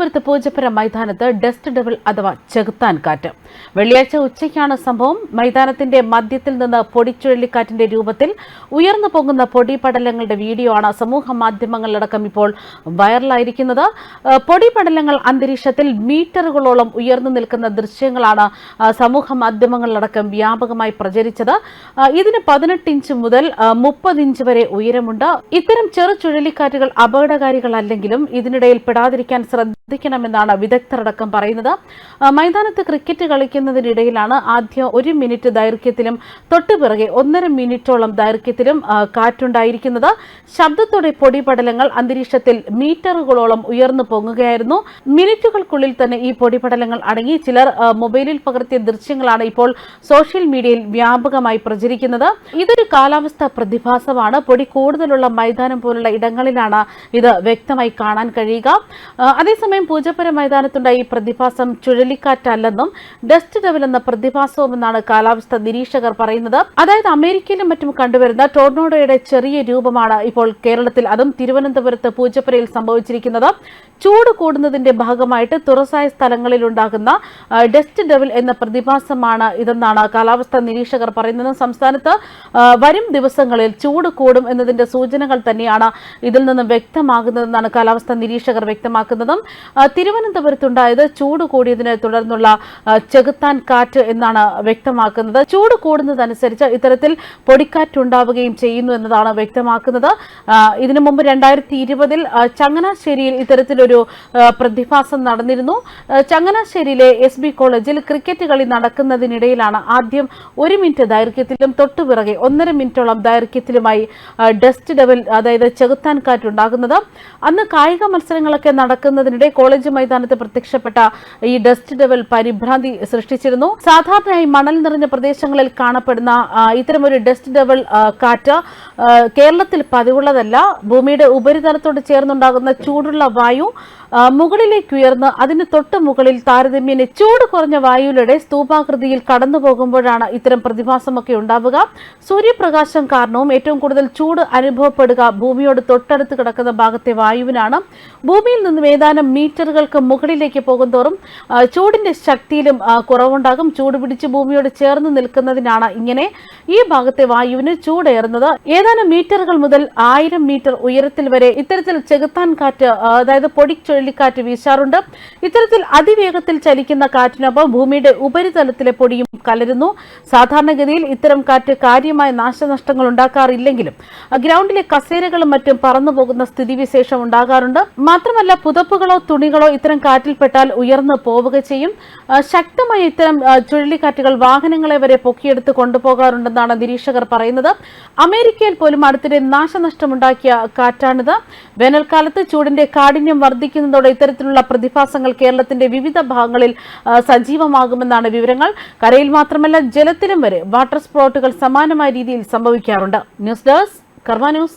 തിരുവനന്തപുരത്ത് പൂജപ്പുര മൈതാനത്ത് dust double അഥവാ ചെകുത്താൻ കാറ്റ്. വെള്ളിയാഴ്ച ഉച്ചയ്ക്കാണ് സംഭവം. മൈതാനത്തിന്റെ മധ്യത്തിൽ നിന്ന് പൊടിച്ചുഴലിക്കാറ്റിന്റെ രൂപത്തിൽ ഉയർന്നു പൊങ്ങുന്ന പൊടിപടലങ്ങളുടെ വീഡിയോ ആണ് സമൂഹ മാധ്യമങ്ങളിലടക്കം ഇപ്പോൾ വൈറലായിരിക്കുന്നത്. പൊടിപടലങ്ങൾ അന്തരീക്ഷത്തിൽ മീറ്ററുകളോളം ഉയർന്നു നിൽക്കുന്ന ദൃശ്യങ്ങളാണ് സമൂഹ മാധ്യമങ്ങളിലടക്കം വ്യാപകമായി പ്രചരിച്ചത്. ഇതിന് പതിനെട്ട് ഇഞ്ച് മുതൽ മുപ്പത് ഇഞ്ച് വരെ ഉയരമുണ്ട്. ഇത്തരം ചെറു ചുഴലിക്കാറ്റുകൾ അപകടകാരികളല്ലെങ്കിലും ഇതിനിടയിൽ പെടാതിരിക്കാൻ ശ്രദ്ധിക്കണമെന്നാണ് വിദഗ്ധരടക്കം പറയുന്നത്. മൈതാനത്ത് ക്രിക്കറ്റ് കളിക്കുന്നതിനിടയിലാണ് ആദ്യ ഒരു മിനിറ്റ് ദൈർഘ്യത്തിലും തൊട്ടുപിറകെ ഒന്നര മിനിറ്റോളം ദൈർഘ്യത്തിലും കാറ്റുണ്ടായിരിക്കുന്നത്. ശബ്ദത്തോടെ പൊടിപടലങ്ങൾ അന്തരീക്ഷത്തിൽ മീറ്ററുകളോളം ഉയർന്നു പൊങ്ങുകയായിരുന്നു. മിനിറ്റുകൾക്കുള്ളിൽ തന്നെ ഈ പൊടിപടലങ്ങൾ അടങ്ങി. ചിലർ മൊബൈലിൽ പകർത്തിയ ദൃശ്യങ്ങളാണ് ഇപ്പോൾ സോഷ്യൽ മീഡിയയിൽ വ്യാപകമായി പ്രചരിക്കുന്നത്. ഇതൊരു കാലാവസ്ഥാ പ്രതിഭാസമാണ്. പൊടി കൂടുതലുള്ള മൈതാനം പോലുള്ള ഇടങ്ങളിലാണ് ഇത് വ്യക്തമായി കാണാൻ കഴിയുക. ആ, അതേസമയം പൂജപ്പുര മൈതാനത്തുണ്ടായ ഈ പ്രതിഭാസം ചുഴലിക്കാറ്റല്ലെന്നും ഡസ്റ്റ് ഡെവൽ എന്ന പ്രതിഭാസവുമെന്നാണ് കാലാവസ്ഥാ നിരീക്ഷകർ പറയുന്നത്. അതായത് അമേരിക്കയിലും മറ്റും കണ്ടുവരുന്ന ടോർണോഡോയുടെ ചെറിയ രൂപമാണ് ഇപ്പോൾ കേരളത്തിൽ അതും തിരുവനന്തപുരത്ത് പൂജപ്പുരയിൽ സംഭവിച്ചിരിക്കുന്നത്. ചൂട് കൂടുന്നതിന്റെ ഭാഗമായിട്ട് തുറസായ സ്ഥലങ്ങളിൽ ഉണ്ടാകുന്ന ഡസ്റ്റ് ഡെവൽ എന്ന പ്രതിഭാസമാണ് ഇതെന്നാണ് കാലാവസ്ഥാ നിരീക്ഷകർ പറയുന്നത്. സംസ്ഥാനത്ത് വരും ദിവസങ്ങളിൽ ചൂട് കൂടും എന്നതിന്റെ സൂചനകൾ തന്നെയാണ് ഇതിൽ നിന്നും വ്യക്തമാകുന്നതെന്നാണ് കാലാവസ്ഥാ നിരീക്ഷകർ വ്യക്തമാക്കുന്നതും. തിരുവനന്തപുരത്തുണ്ടായത് ചൂട് കൂടിയതിനെ തുടർന്നുള്ള ചെകുത്താൻ കാറ്റ് എന്നാണ് വ്യക്തമാക്കുന്നത്. ചൂട് കൂടുന്നതനുസരിച്ച് ഇത്തരത്തിൽ പൊടിക്കാറ്റുണ്ടാവുകയും ചെയ്യുന്നു എന്നതാണ് വ്യക്തമാക്കുന്നത്. ഇതിനു മുമ്പ് രണ്ടായിരത്തി ഇരുപതിൽ ചങ്ങനാശ്ശേരിയിൽ ഇത്തരത്തിലൊരു പ്രതിഭാസം നടന്നിരുന്നു. ചങ്ങനാശ്ശേരിയിലെ എസ് ബി കോളേജിൽ ക്രിക്കറ്റ് കളി നടക്കുന്നതിനിടയിലാണ് ആദ്യം ഒരു മിനിറ്റ് ദൈർഘ്യത്തിലും തൊട്ടുപിറകെ ഒന്നര മിനിറ്റോളം ദൈർഘ്യത്തിലുമായി ഡസ്റ്റ് ഡെവൽ അതായത് ചെകുത്താൻ കാറ്റുണ്ടാകുന്നത് അന്ന് കായിക മത്സരങ്ങളൊക്കെ നടക്കുന്നതിനിടെ കോളേജ് മൈതാനത്ത് പ്രത്യക്ഷപ്പെട്ട ഈ ഡസ്റ്റ് ഡെവൽ പരിഭ്രാന്തി സൃഷ്ടിച്ചിരുന്നു. സാധാരണയായി മണൽ നിറഞ്ഞ പ്രദേശങ്ങളിൽ കാണപ്പെടുന്ന ഇത്തരമൊരു ഡസ്റ്റ് ഡെവൽ കാറ്റ് കേരളത്തിൽ പതിവുള്ളതല്ല. ഭൂമിയുടെ ഉപരിതലത്തോട് ചേർന്നുണ്ടാകുന്ന ചൂടുള്ള വായു മുകളിലേക്ക് ഉയർന്ന് അതിന് തൊട്ട് മുകളിൽ താരതമ്യേന ചൂട് കുറഞ്ഞ വായുവിലൂടെ സ്തൂപാകൃതിയിൽ കടന്നു പോകുമ്പോഴാണ് ഇത്തരം പ്രതിഭാസമൊക്കെ ഉണ്ടാവുക. സൂര്യപ്രകാശം കാരണവും ഏറ്റവും കൂടുതൽ ചൂട് അനുഭവപ്പെടുക ഭൂമിയോട് തൊട്ടടുത്ത് കിടക്കുന്ന ഭാഗത്തെ വായുവിനാണ്. ഭൂമിയിൽ നിന്നും ഏതാനും മീറ്ററുകൾക്ക് മുകളിലേക്ക് പോകുന്തോറും ചൂടിന്റെ ശക്തിയിലും കുറവുണ്ടാകും. ചൂട് പിടിച്ച് ഭൂമിയോട് ചേർന്ന് നിൽക്കുന്നതിനാണ് ഇങ്ങനെ ഈ ഭാഗത്തെ വായുവിന് ചൂടേറുന്നത്. ഏതാനും മീറ്ററുകൾ മുതൽ ആയിരം മീറ്റർ ഉയരത്തിൽ വരെ ഇത്തരത്തിൽ ചെകുത്താൻ കാറ്റ് അതായത് പൊടി ചുഴലിക്കാറ്റ് വീശാറുണ്ട്. ഇത്തരത്തിൽ അതിവേഗത്തിൽ ചലിക്കുന്ന കാറ്റിനൊപ്പം ഭൂമിയുടെ ഉപരിതലത്തിലെ പൊടിയും കലരുന്നു. സാധാരണഗതിയിൽ ഇത്തരം കാറ്റ് കാര്യമായ നാശനഷ്ടങ്ങൾ ഉണ്ടാക്കാറില്ലെങ്കിലും ഗ്രൗണ്ടിലെ കസേരകളും മറ്റും പറന്നുപോകുന്ന സ്ഥിതിവിശേഷം ഉണ്ടാകാറുണ്ട്. മാത്രമല്ല പുതപ്പുകളോ തുണികളോ ഇത്തരം കാറ്റിൽപ്പെട്ടാൽ ഉയർന്നു പോവുക ചെയ്യും. ശക്തമായ ഇത്തരം ചുഴലിക്കാറ്റുകൾ വാഹനങ്ങളെ വരെ പൊക്കിയെടുത്ത് കൊണ്ടുപോകാറുണ്ടെന്നാണ് നിരീക്ഷകർ പറയുന്നത്. അമേരിക്കയിൽ പോലും അടുത്തിടെ നാശനഷ്ടമുണ്ടാക്കിയ കാറ്റാണിത്. വേനൽക്കാലത്ത് ചൂടിന്റെ കാഠിന്യം വർദ്ധിക്കുന്നതോടെ ഇത്തരത്തിലുള്ള പ്രതിഭാസങ്ങൾ കേരളത്തിന്റെ വിവിധ ഭാഗങ്ങളിൽ സജീവമാകുമെന്നാണ് വിവരങ്ങൾ. കരയിൽ മാത്രമല്ല ജലത്തിലും വരെ വാട്ടർ സ്പോട്ടുകൾ സമാനമായ രീതിയിൽ സംഭവിക്കാറുണ്ട്. News desk Karma news.